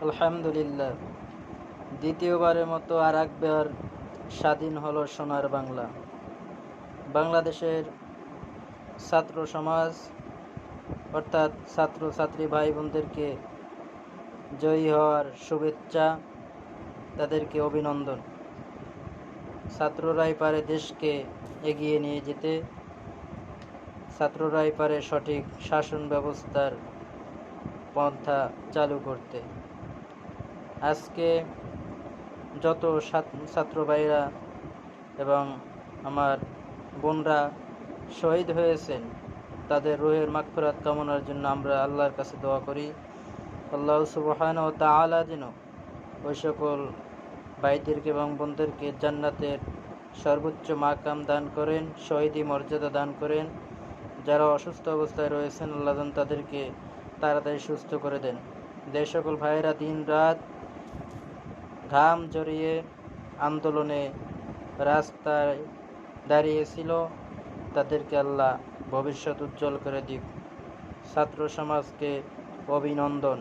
আলহামদুলিল্লাহ। দ্বিতীয়বারের মতো আর একবার স্বাধীন হলো সোনার বাংলা। বাংলাদেশের ছাত্র সমাজ, অর্থাৎ ছাত্র, ছাত্রী ভাই বোনদেরকে জয়ী হওয়ার শুভেচ্ছা, তাদেরকে অভিনন্দন। ছাত্ররাই পারে দেশকে এগিয়ে নিয়ে যেতে, ছাত্ররাই পারে সঠিক শাসন ব্যবস্থার পন্থা চালু করতে। আজকে যত ছাত- ছাত্র ভাইরা এবং আমার বোনরা শহীদ হয়েছেন, তাদের রুহের মাগফিরাত কামনার জন্য আমরা আল্লাহর কাছে দোয়া করি। আল্লাহ সুবহান ও তাআলা যেন ওই সকল ভাইদেরকে এবং বোনদেরকে জান্নাতের সর্বোচ্চ মাকাম দান করেন, শহীদি মর্যাদা দান করেন। যারা অসুস্থ অবস্থায় রয়েছেন, আল্লাহ তাদেরকে তাড়াতাড়ি সুস্থ করে দেন। যে সকল ভাইয়েরা দিন রাত ঘাম জড়িয়ে আন্দোলনে রাস্তায় দাঁড়িয়েছিল তাদেরকে আল্লাহ ভবিষ্যৎ উজ্জ্বল করে দিক। ছাত্র সমাজকে অভিনন্দন।